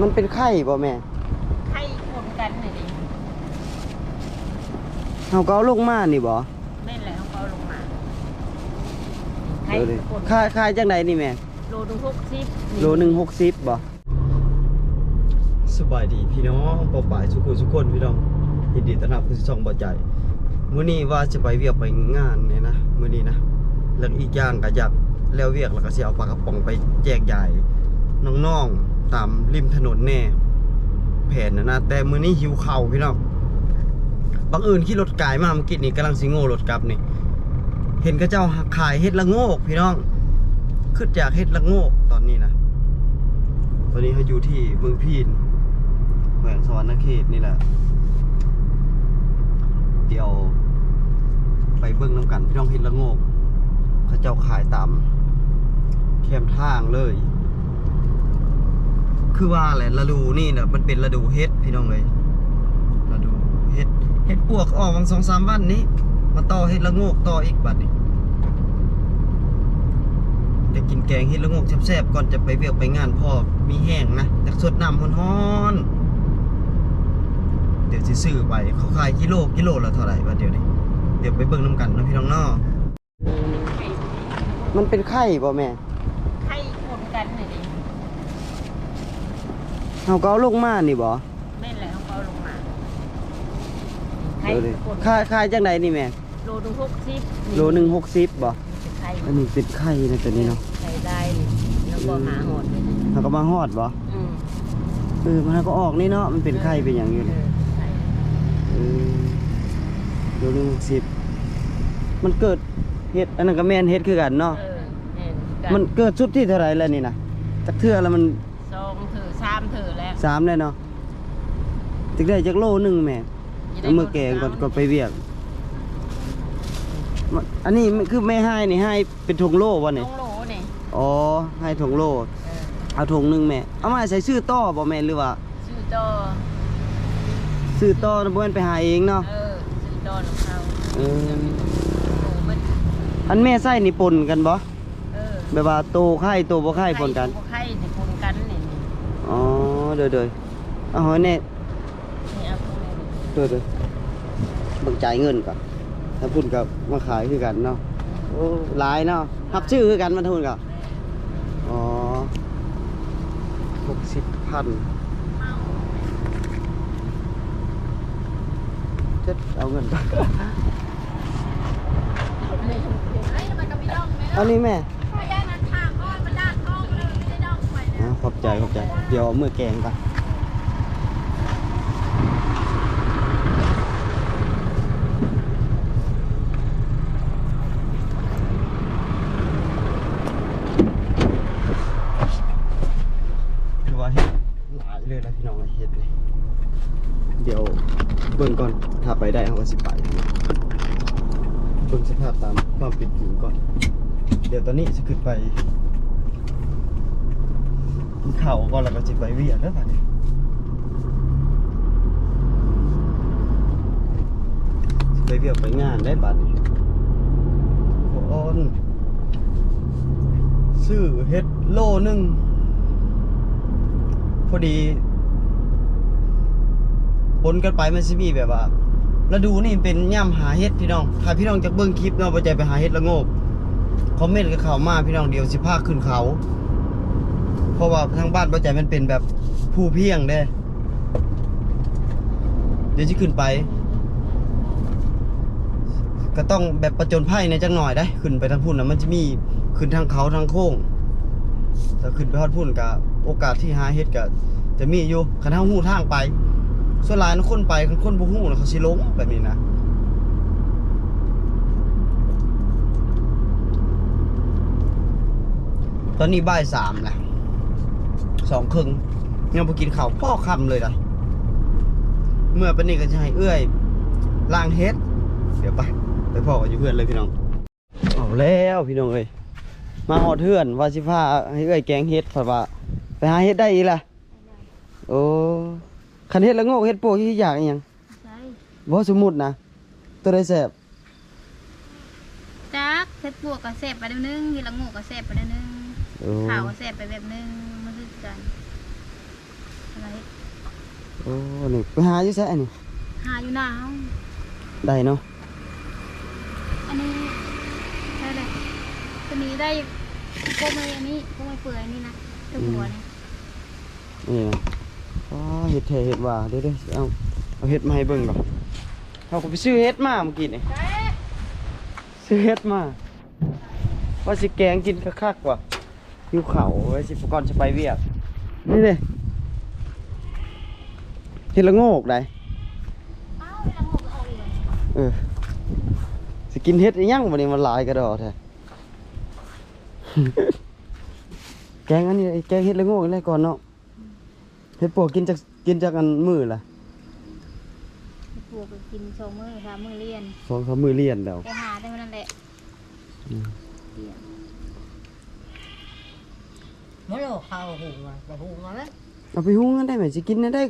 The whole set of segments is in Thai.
มันเป็นไข้บ่แม่ไข่คนกันนี่ดิเฮาก็เอาลงมานี่บ่แม่นแล้วเขาลงมาไข่เดี๋ยวดิคนค่าค่าจังไดนี่แม่ โลดูหกสิบโลหนึ่งหกสิบบ่สบายดีพี่น้องปอป่ายสุขุสุกคนพี่น้องยินดีต้อนรับผู้ช่องบ่ใจมื้อนี้ว่าจะไปเวียกไปงานเนี่ยนะมื้อนี้นะแล้วอีกอย่างก็อยากแล้วเวียกแล้วก็สิเอาปลากระป๋องไปแจกจ่ายน้องๆ ตามริมถนนแน่แผนนะนะแต่มือนี้หิวเข้าพี่น้องบังเอิญขี่รถกายมาเมื่อกี้นี่กำลังสิงโง่รถกลับนี่ เห็นกระเจ้าขายเฮ็ดละโงกพี่น้องขึ้นจากเฮ็ดละโงกตอนนี้นะตอนนี้เขาอยู่ที่เมืองพีนแขวงสวรรณเขตนี่แหละ เดี๋ยว ไปเบิ้งน้ำกันพี่น้องเฮ็ดละโงกเขาเจ้าขายตามแคมทางเลย คือว่าแหละฤดูนี่นะมันเป็นฤดูเฮ็ดพี่น้องเลยฤดูเฮ็ดเฮ็ดปวกออกวังสองสามวันนี้ มาต่อเฮ็ดละโงกต่ออีกบัดนี้จะกินแกงเฮ็ดละโงกแซ่บๆก่อนจะไปเวียกไปงานพ่อมีแห้งนะจากสดน้ำฮ้อนๆเดี๋ยวสิซื้อไปเขาขายกิโลกิโลละเท่าไหร่บัดเดี๋ยวนี้เดี๋ยวไปเบิ่งน้ำกันเนาะพี่น้องเนาะมันเป็นไข้บ่แม่ ไข่คนกันนี่ดิ เฮาก็เอาลงมานี่บ่แม่นแล้วเขาลงมาไข่เดี๋ยวดิคนค่าค่าจังไดนี่แม่โลดูหกสิบโลหนึง60บ่ไข่อันนี้เป็นไข้นะตัวนี้เนาะไข่ได้นี่แล้วก็หาหอดเลยนะเฮาก็มาฮอดบ่อืมเออมันก็ออกนี่เนาะมันเป็นไข้เป็นหยังอยู่นี่ เไข่เออโลหนึง60มันเกิดเฮ็ดอันนั้นก็แม่นเฮ็ดคือกันเนาะเออแม่นกัมันเกิดสุดที่เท่าไหร่แล้วนี่นะจักเทื่อแล้วมันสองเถือสามเถือ แล้วสามเลยเนาะจักได้จักโลหนึงแม่เอามือแกงก่อนก่อนไปเวียกมันอันนี้มันคือแม่ให้นี่ให้เป็นถุงโลวะลนี่งโหลนี่อ๋อให้ถุงโลเออเอาถุงหนึงแม่เอามาใส่ชื่อต่อบ่แม่นหรือว่าชื่อต่อซื้อต่อนะบ่แม่นไปหาเองเนาะเออชื่อต่อของเขาเออโหมันอันแม่ใส่นี่ปนกันบ่เออแบบว่าโตไข่โตบ่ไข่ปนกันไข่นี่ปนกันนี่นี่ อ๋อ เด้อๆเอาหอยแน่นี่เอาพวกนี้นี่เด้อๆเบิ่งจ่ายเงินก่อนถ้าพุ่นกับมาขายคือกันเนาะโอ้ลายเนาะรับชื่อคือกันมันทุนกับอ๋อหกสิบพันเจ็ดเอาเงินไปอันนี้แม่ อบใจขอบใจ เดี๋ยวเอามือแกงก่อนคือว่าเฮ็ดหลายเลยนะพี่น้องเฮ็ดนี่เดี๋ยวเบิ่งก่อนถ้าไปได้เขาก็สิไปเบิ่งสภาพตามความเป็นจริงก่อน เดี๋ยวตอนนี้จะขึ้นไป กินข้าวก่อนแล้วก็จะไปเวียนแล้วค่ะนี่สิไปเวียนไปงานได้บัดนี้โอนซื้อเฮ็ดโลหนึงพอดีปนกันไปมันสิมีแบบว่าฤดูนี่เป็นย่ำหาเฮ็ดพี่น้อง ถ้าพี่น้องจะเบิ่งคลิปเนาะบ่ใจไปหาเฮ็ดละโงกคอมเมนต์กับเขามาพี่น้องเดียวสิพาขึ้นเขา เพราะว่าทางบ้านบ่ใจมันเป็นแบบผู้เพียงเด้ เดี๋ยวสิขึ้นไป ก็ต้องแบบประจนภัยในจังหน่อยได้ ขึ้นไปทางพุ่นนะมันจะมีขึ้นทางเขาทางโค้งถ้าขึ้นไปฮอดพุ่นก็โอกาสที่หาเฮ็ดก็จะมีอยู่คันเฮาฮู้ทางไป ส่วนหลายนะคนไปคันคนบ่ฮู้นะเขาสิลงแบบนี้นะตอนนี้บ่ายสามแล้ว สองครึ่งยังไปกินข้าวพ่อคำเลยนะเมื่อเป็นนี่ก็จะให้เอื้อยล้างเฮ็ด เดี๋ยวไป ไปพ่อกันอยู่เพื่อนเลยพี่น้องเอาแล้วพี่น้องเอ้ยมาหอดเทื่อนว่าสิพาให้เอื้อยแกงเฮ็ดเพราะว่าไปหาเฮ็ดได้อีกล่ะโอ้คันเฮ็ดละโงกเฮ็ดโปกที่อยากอีหยังใช่บ่สมมุตินะตัวได้แซ่บจักเซ็ตบวกกับเสพไปแบบนึงทีละงูกับเสพไปแบบนึงโอ้ข่าวกับเสพไปแบบนึง มันคือกันโอ้นี่ไปหาอยู่ไสอันนี้หาอยู่หน้าเฮาได้เนาะอันนี้ได้เลยตัวนี้ได้พวกไม้อันนี้พวกไม้เปื่อยนี่นะตัวหัวนี่นี่นะอ๋อเห็ดแท้เห็ดว่าเดี๋ยวๆเอาเอาเห็ดมาให้เบิ่งก่อนเขาก็ไปซื้อเห็ดมาเมื่อกี้นี่ซื้อเห็ดมาว่าสิแกงกินคักๆว่ะหิวข้าวไว้สิก่อนจะไปเวียก นี่เลยเห็ดละโงกได้อ้าวเวลาหกก็ออกเลยเออสิกินเห็ดอีหยังวันนี้มันหลายกระดอแท้ แกงอันนี้ไอ้แกงเห็ดละโงกอะไรก่อนเนาะเห็ดปวกกินจากกินจากอันมือล่ะพวกไปกินสองมื้อสามมื้อเรียนสองสามมือเรียนแล้วไปหาได้เท่านั้นแหละอืมเดี๋ย วไม่รู้ข้าวหุงอะแต่หุงมาแล้วเอาไปหุงกันได้ไหมสิกินได้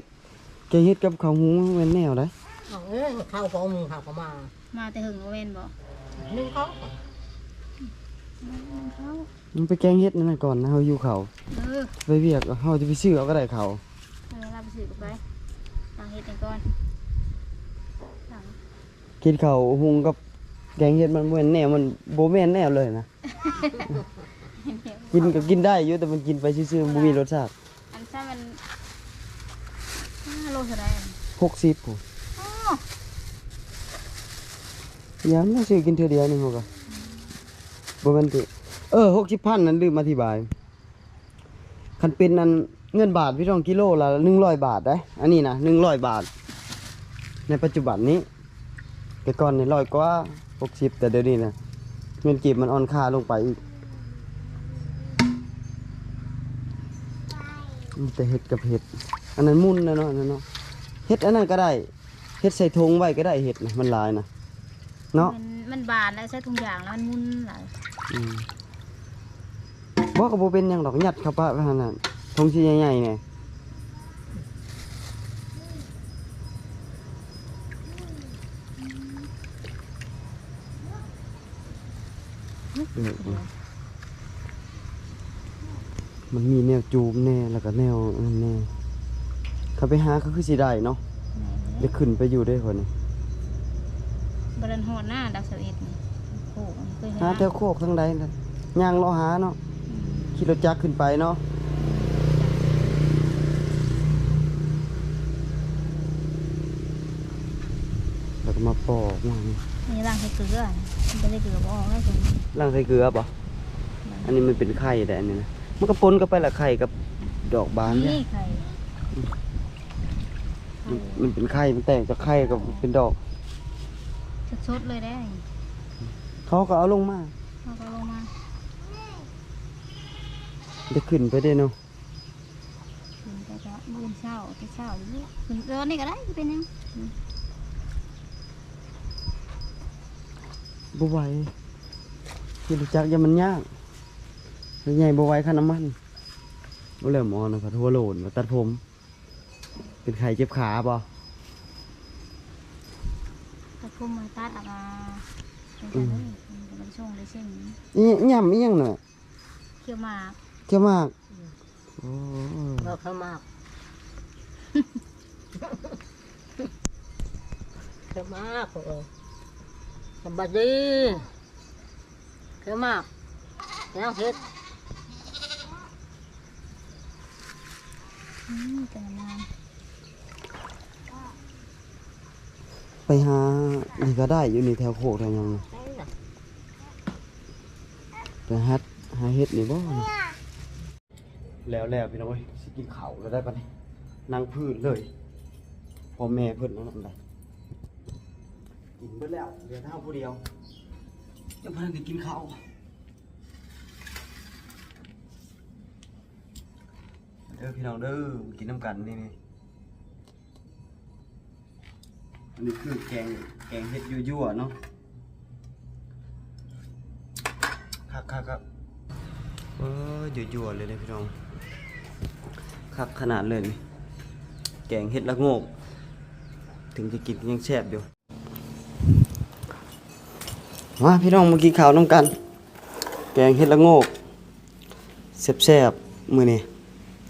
แกงเห็ดกับข้าวหุงมันเป็นแนวได้เอาเอ้ยข้าวของมึงข้าวก็มามาแต่หึงเอาเว้นบ่นึ่งเขาเขามันไปแกงเห็ดนั่นนะก่อนนะเฮาอยู่เขาวเออไปเวียกเฮาจะไปซื้อเอาก็ได้เขาวเออเราไปซื้อกันไปตังเฮ็ดกันก่อนตังกินข้าวหุงกับแกงเห็ดมันบ่แม่นแนวมันบ่แม่นแนวเลยนะ กินก็กินได้อยู่แต่มันกินไปซื่อๆมันบ่มีรสชาติอันซ่ามันห้าโลเท่าไหร่อัน60ผู้อ๋อยามเราซื้อกินเทื่อเดียวนึงเฮาก็บ่แม่นติเออ60,000นั้นลืมอธิบายคันเป็นนั้นเงินบาทพี่น้องกิโลละ100 บาทได้อันนี้นะ100 บาท ในปัจจุบันนี้แต่ก่อนนี่ร้อยกว่า60แต่เดี๋ยวนี้นะเงินกีบมันอ่อนค่าลงไปอีก มีแต่เห็ดกับเห็ด อันนั้นมุ่นนะเนาะอันนั้นเนาะเห็ดอันนั้นก็ได้เห็ดใส่ถุงไว้ก็ได้เห็ดนะมันหลายนะเนาะมันมันบานแล้วใช้ทุงอย่างแล้วมันมุนหลายอืมบอกกับโบเป็นหยังดอกยัดเข้าปะไปขนาดทงสีใหญ่ๆไงเออเออ มันมีแนวจูบแน่แล้วก็แนวนั่นแน่เขาไปหาก็คือสิได้เนาะได้ขึ้นไปอยู่ได้คนนี้บรันหอดหน้าดักสวีทนี่โอ้โหเคยเห็นหาแถวโคกทั้งใดนั่นย่างเลาะหาเนาะขี่รถจักรขึ้นไปเนาะแล้วก็มาปอกมานี่นี่ล่างใส่เกลือมันจะได้เกลือบ่ออกแล้วสิล้างใส่เกลือป่ะอันนี้มันเป็นไข่แต่อันนี้นะ มันก็ปนกันไปละไข่กับดอกบานเนี่ย นี่ไข่มันมันเป็นไข่ มันแตกจากไข่กับเป็นดอก สดๆเลยได้เขาก็เอาลงมาเอาก็ลงมา จะขึ้นไปได้เนาะขึ้นไปก็มื่นเช้าที่เช้าอยู่ขึ้นเดินนี่ก็ได้เป็นหยังบ่ไหวขี่รถจักรอย่ามันยาก รถใหญ่บ่ไหวค่าน้ำมันบ่เริ่มอ่อนนะพัดหัวโหลนมาตัดผม เป็นไข่เจ็บขาป่ะตะคุมมาตัดเออกมาเป็นกันเลยมันช่วงเลยเช่นอีหย่ำอีหยังน่ะเคี่ยวหมากเที่ยวมากโอ้เราเข้ามากเข้ามากเลยสบายดีเข้ามากแล้วเฮ็ด อืม แต่งานไปหานี่ก็ได้อยู่นี่แถวโคกแถวหยังนี่ได้ล่ะไปหาหาเฮ็ดนี่บ่นี่แล้วแล้วพี่น้องเอ้ยสิกินข้าวแล้วได้ปะนี่นั่งพื้นเลยพ่อแม่เพิ่นนั่นนั่นได้กินเบิดแล้วเหลือเท่าผู้เดียวจะพากันกินข้าว เด้อพี่น้องเด้อกินน้ำกันนี่นี่อันนี้คือแกงแกงเห็ดยั่วๆเนาะคักคักครับเออยั่วๆเลยเลยพี่น้องคักขนาดเลยนี่แกงเห็ดละโงก ถึงจะกินยังแซ่บอยู่มาพี่น้องมากินข้าวน้ำกัน แกงเห็ดละโงกแซ่บๆมื้อนี้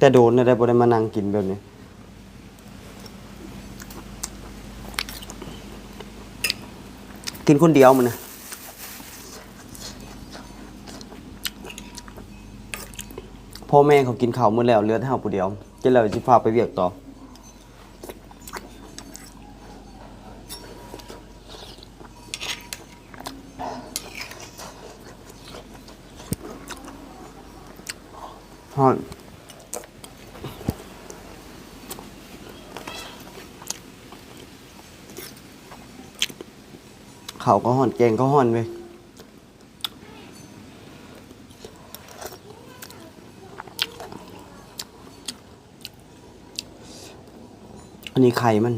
แต่โดนได้บ่ได้มานั่งกินแบบนี้กินคนเดียวมันนะพ่อแม่เขากินข้าวมื้อแล้วเลือดเท่าผู้เดียวจะเล้วสิพาไปเวียกต่อ เขาก็ห่อนแกงก็ห่อนเว้ยอันนี้ไข่มัน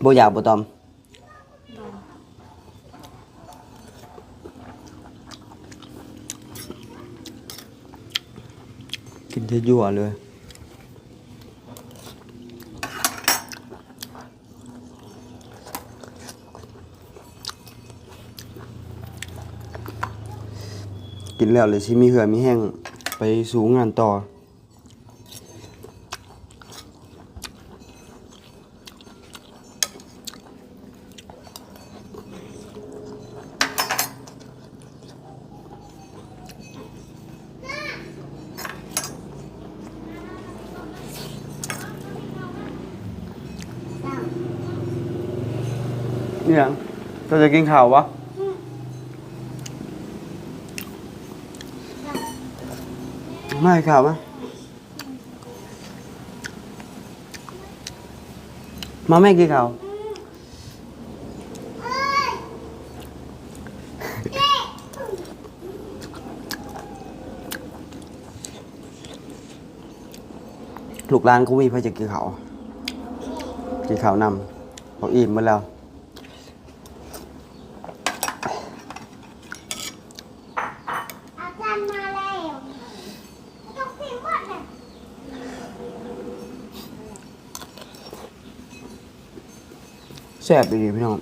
โบอยากบ่ตอมกินเทยั่วเลย กินแล้วเลยสิมีเหือมีแห้งไปสู่งานต่อ นี่ยังเราจะกินข้าววะ ไม่ข้าวมะมาแม่กินข้าลูกร้านก็มีเพื่อจะกินข้ากินข้านำเขาอิ่มหมาแล้ว อาจารย์มาแล้วต้องพิมพ์ว่าเนี่ย แซ่บดีพี่น้อง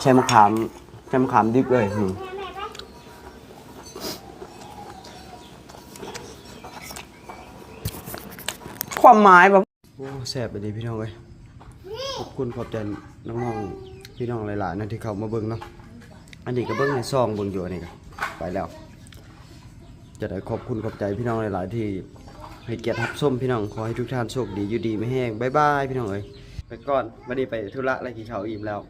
ใช้มะขามใช้มะขามดิบเลยนี่แม่แม่ไปความหมายแบบโอ้แซ่บดีพี่น้องเลยขอบคุณขอบใจน้องๆพี่น้องหลายๆนะที่เข้ามาเบิ่งเนาะอันนี้ก็เบิ่งในซองเบิ่งอยู่อันนี้ก็ไปแล้ว จะได้ขอบคุณขอบใจพี่น้องหลายๆที่ให้เกียรติรับส้มพี่น้องขอให้ทุกท่านโชคดีอยู่ดีไม่แห้งบ๊ายบายพี่น้องเอ้ยไป ก่อนวันนี้ไปธุระอะไรกี่เขาวอิ่มแล้ว